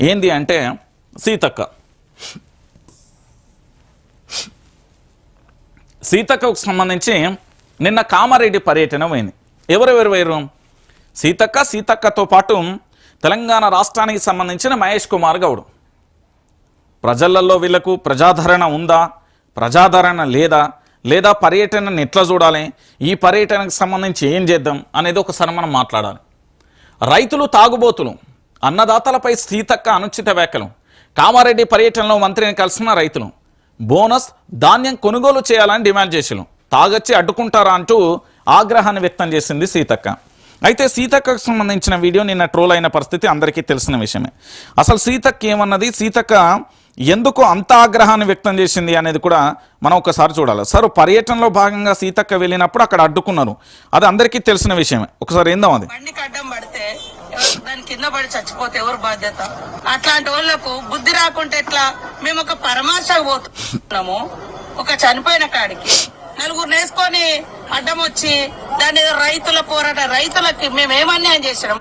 ఏంది అంటే సీతక్క. సీతక్కకు సంబంధించి నిన్న కామారెడ్డి పర్యటన పోయింది. ఎవరెవరు వేరు సీతక్క సీతక్కతో పాటు తెలంగాణ రాష్ట్రానికి సంబంధించిన మహేష్ కుమార్ గౌడ్. ప్రజలలో వీళ్ళకు ప్రజాదరణ ఉందా? ప్రజాదరణ లేదా? లేదా పర్యటనను ఎట్లా చూడాలి? ఈ పర్యటనకు సంబంధించి ఏం చేద్దాం? అనేది ఒకసారి మనం మాట్లాడాలి. రైతులు తాగుబోతులు. అన్నదాతలపై సీతక్క అనుచిత వ్యాఖ్యలు. కామారెడ్డి పర్యటనలో మంత్రిని కలిసిన రైతులు బోనస్ ధాన్యం కొనుగోలు చేయాలని డిమాండ్ చేసిరు తాగొచ్చి అడ్డుకుంటారా అంటూ ఆగ్రహాన్ని వ్యక్తం చేసింది సీతక్క. అయితే సీతక్కకు సంబంధించిన వీడియో నిన్న ట్రోల్ అయిన పరిస్థితి అందరికీ తెలిసిన విషయమే. అసలు సీతక్క ఏమన్నది? సీతక్క ఎందుకు అంత ఆగ్రహాన్ని వ్యక్తం చేసింది అనేది కూడా మనం ఒకసారి చూడాలి. సార్ పర్యటనలో భాగంగా సీతక్క వెళ్ళినప్పుడు అక్కడ అడ్డుకున్నారు. అది అందరికీ తెలిసిన విషయమే. ఒకసారి ఏందాం అది బండికి అడ్డం పడితే ఎవరు- దాని కింద పడి చచ్చిపోతే ఎవరు బాధ్యత? అట్లాంటి వాళ్ళకు బుద్ధి రాకుంటే ఎట్లా? మేము ఒక పరామర్శకు పోతున్నాము. ఒక చనిపోయిన కాడికి నలుగురు నేసుకొని అడ్డం వచ్చి దాని రైతుల పోరాట రైతులకి మేము ఏమన్యాయం చేసినాం?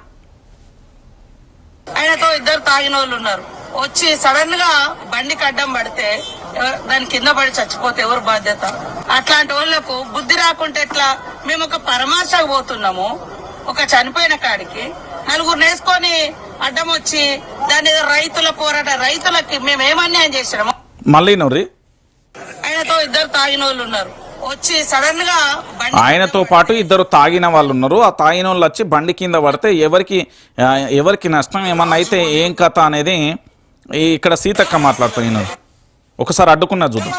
ఆయనతో ఇద్దరు తాగిన వాళ్ళు ఉన్నారు. వచ్చి సడన్గా బండికి అడ్డం పడితే దాని కింద పడి చచ్చిపోతే ఎవరు బాధ్యత? అట్లాంటి వాళ్ళకు బుద్ధి రాకుంటే ఎట్లా? మేము ఒక పరామర్శకు పోతున్నాము. ఒక చనిపోయిన కాడికి నలుగురు నేసుకొని అడ్డం వచ్చి దాని రైతుల పోరాట రైతులకి మేము ఏమన్యాయం చేసినాము. మళ్ళీ నూరి. ఆయనతో ఇద్దరు తాగిన వాళ్ళు ఉన్నారు. వచ్చి సడన్గా ఆయనతో పాటు ఇద్దరు తాగిన వాళ్ళు ఉన్నారు. ఆ తాగిన వాళ్ళు వచ్చి బండి కింద పడితే ఎవరికి ఎవరికి నష్టం ఏమన్నా అయితే ఏం కథ అనేది ఇక్కడ సీతక్క మాట్లాడుతున్నారు. ఒకసారి అడ్డుకున్నా చూద్దాం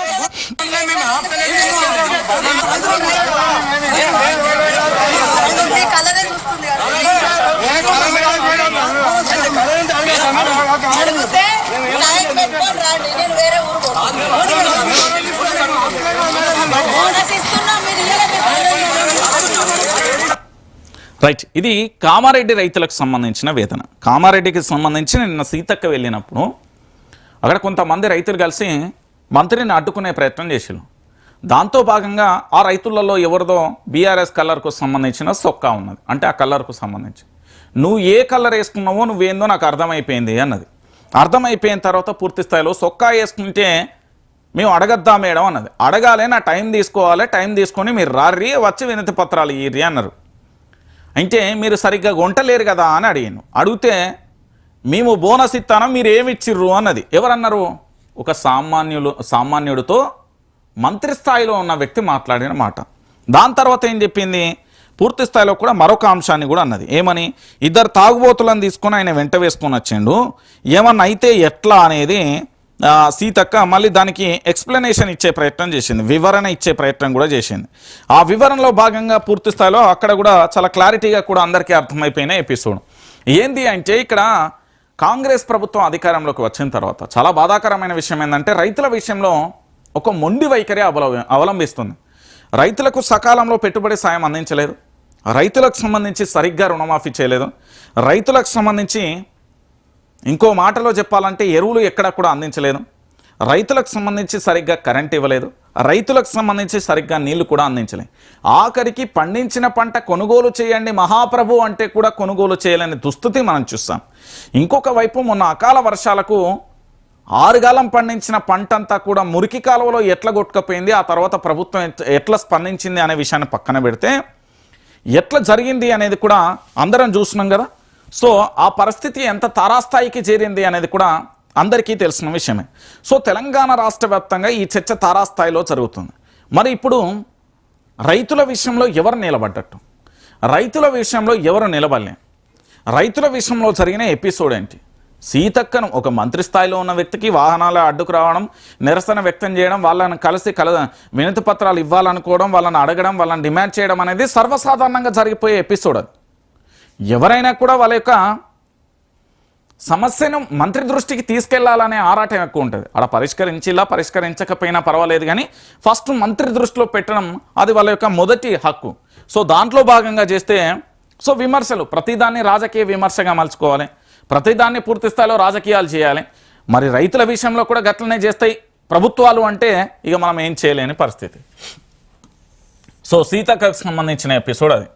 మీ కలరే చూస్తుంది కదా. అడిగితే నాయకు పెట్టుకొని రండి నేను వేరే ఊరు బోనస్ మీరు రైట్ ఇది కామారెడ్డి రైతులకు సంబంధించిన వేతన కామారెడ్డికి సంబంధించి నిన్న సీతక్క వెళ్ళినప్పుడు అక్కడ కొంతమంది రైతులు కలిసి మంత్రిని అడ్డుకునే ప్రయత్నం చేశారు దాంతో భాగంగా ఆ రైతులలో ఎవరిదో బీఆర్ఎస్ కలర్కు సంబంధించిన సొక్కా ఉన్నది. అంటే ఆ కలర్కు సంబంధించి. నువ్వు ఏ కలర్ వేసుకున్నావో నువ్వేందో నాకు అర్థమైపోయింది అన్నది. అర్థమైపోయిన తర్వాత పూర్తి స్థాయిలో సొక్కా వేసుకుంటే మేము అడగద్దా మేడం అన్నది. అడగాలి నా టైం తీసుకోవాలి టైం తీసుకొని మీరు రారి వచ్చి వినతి పత్రాలు ఇయ్యి అన్నారు. అంటే మీరు సరిగ్గా వంటలేరు కదా అని అడిగాను. అడిగితే మేము బోనస్ ఇస్తాను మీరు ఏమి ఇచ్చిర్రు అన్నది. ఎవరన్నారు? ఒక సామాన్యులు సామాన్యుడితో మంత్రి స్థాయిలో ఉన్న వ్యక్తి మాట్లాడిన మాట. దాని తర్వాత ఏం చెప్పింది? పూర్తి స్థాయిలో కూడా మరొక అంశాన్ని కూడా అన్నది. ఏమని? ఇద్దరు తాగుబోతులను తీసుకొని ఆయన వెంట వేసుకొని వచ్చిండు. ఏమన్నా అయితే ఎట్లా అనేది సీతక్క మళ్ళీ దానికి ఎక్స్ప్లెనేషన్ ఇచ్చే ప్రయత్నం చేసింది. వివరణ ఇచ్చే ప్రయత్నం కూడా చేసింది. ఆ వివరణలో భాగంగా పూర్తి స్థాయిలో అక్కడ కూడా చాలా క్లారిటీగా కూడా అందరికీ అర్థమైపోయిన ఎపిసోడ్. ఏంది అంటే ఇక్కడ కాంగ్రెస్ ప్రభుత్వం అధికారంలోకి వచ్చిన తర్వాత చాలా బాధాకరమైన విషయం ఏంటంటే రైతుల విషయంలో ఒక మొండి వైఖరి అవలవ అవలంబిస్తుంది. రైతులకు సకాలంలో పెట్టుబడి సాయం అందించలేదు. రైతులకు సంబంధించి సరిగ్గా రుణమాఫీ చేయలేదు. రైతులకు సంబంధించి ఇంకో మాటలో చెప్పాలంటే ఎరువులు ఎక్కడ కూడా అందించలేదు. రైతులకు సంబంధించి సరిగ్గా కరెంట్ ఇవ్వలేదు. రైతులకు సంబంధించి సరిగ్గా నీళ్ళు కూడా అందించలేదు ఆఖరికి పండించిన పంట కొనుగోలు చేయండి మహాప్రభు అంటే కూడా కొనుగోలు చేయలేని దుస్థితి మనం చూస్తాం. ఇంకొక వైపు మొన్న అకాల వర్షాలకు ఆరుగాలం పండించిన పంటంతా కూడా మురికి కాలువలో ఎట్లా కొట్టుకపోయింది ఆ తర్వాత ప్రభుత్వం ఎట్- ఎట్లా స్పందించింది అనే విషయాన్ని పక్కన పెడితే ఎట్లా జరిగింది అనేది కూడా అందరం చూస్తున్నాం కదా. సో ఆ పరిస్థితి ఎంత తారాస్థాయికి చేరింది అనేది కూడా అందరికీ తెలిసిన విషయమే. సో తెలంగాణ రాష్ట్ర వ్యాప్తంగా ఈ చర్చ తారాస్థాయిలో జరుగుతుంది. మరి ఇప్పుడు రైతుల విషయంలో ఎవరు నిలబడ్డట్టు? రైతుల విషయంలో ఎవరు నిలబడలే? రైతుల విషయంలో జరిగిన ఎపిసోడ్ ఏంటి? సీతక్కను ఒక మంత్రి స్థాయిలో ఉన్న వ్యక్తికి వాహనాల అడ్డుకు రావడం నిరసన వ్యక్తం చేయడం వాళ్ళని కలిసి కల వినతి పత్రాలు ఇవ్వాలనుకోవడం వాళ్ళని అడగడం వాళ్ళని డిమాండ్ చేయడం అనేది సర్వసాధారణంగా జరిగిపోయే ఎపిసోడ్ అది. ఎవరైనా కూడా వాళ్ళ యొక్క సమస్యను మంత్రి దృష్టికి తీసుకెళ్ళాలనే ఆరాటం ఎక్కువ ఉంటుంది. అక్కడ పరిష్కరించిలా పరిష్కరించకపోయినా పర్వాలేదు కానీ ఫస్ట్ మంత్రి దృష్టిలో పెట్టడం అది వాళ్ళ యొక్క మొదటి హక్కు. సో దాంట్లో భాగంగా చేస్తే సో విమర్శలు ప్రతిదాన్ని రాజకీయ విమర్శగా మలుచుకోవాలి. ప్రతిదాన్ని పూర్తి స్థాయిలో రాజకీయాలు చేయాలి. మరి రైతుల విషయంలో కూడా గట్లనే చేస్తాయి. ప్రభుత్వాలు అంటే ఇక మనం ఏం చేయలేని పరిస్థితి. సో సీతకు సంబంధించిన ఎపిసోడ్ అది.